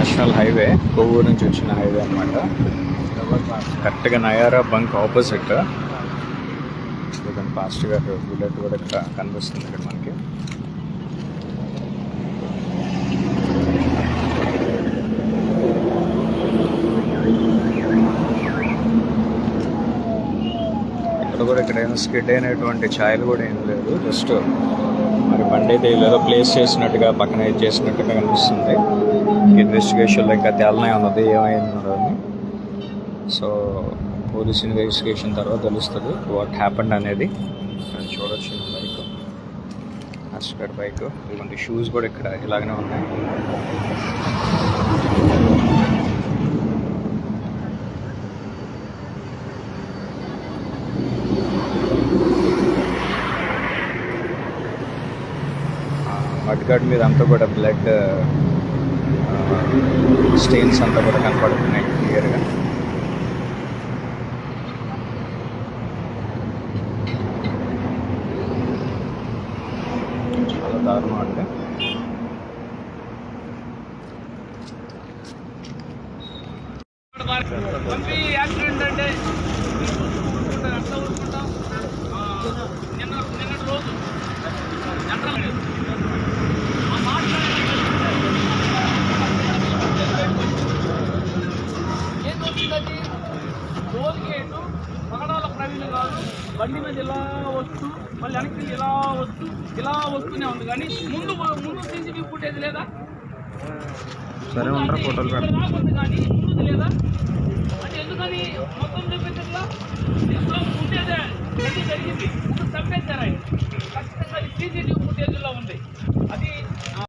National highway Kovvur నుంచి వచ్చిన highway అనమాట కరెక్ట్గా నయారా బంక్ ఆపోజిట్. పాస్ట్ గారు బుల్లెట్ కూడా ఇక్కడ కనిపిస్తుంది ఇక్కడ మనకి. ఇక్కడ కూడా ఇక్కడ ఏం స్కిడ్ అయినటువంటి ఛాయలు కూడా ఏం లేదు జస్ట్ బండి అయితే ఏదో ప్లేస్ చేసినట్టుగా పక్కన చేసినట్టుగా కనిపిస్తుంది. ఇన్వెస్టిగేషన్లో ఇంకా తేలనే ఉన్నది ఏమైంది అని సో పోలీస్ ఇన్వెస్టిగేషన్ తర్వాత తెలుస్తుంది వాట్ హ్యాపెండ్ అనేది. చూడొచ్చు బైక్ అస్కర్ బైక్ ఇటువంటి షూస్ కూడా ఇక్కడ ఇలాగనే ఉన్నాయి. మడ్గాడ్ మీద అంతా కూడా బ్లడ్ స్టెయిన్స్ అంతా కూడా కనపడుతున్నాయి క్లియర్గా. చాలా దారుణం అంటే యాక్సిడెంట్ అంటే బండి మీద ఇలా వస్తూ మళ్ళీ వెనక్కి ఇలా వస్తూ ఇలా వస్తూనే ఉంది. కానీ ముందు ముందు సీసీటీవీ ఫుటేజ్ లేదా? సరే ఉంటారా ఫోటోలు రాకపోతే కానీ ముందు లేదా? అంటే ఎందుకని మొత్తం చూపించట్లా? అది జరిగింది? ముందు చంపేశారు ఆయన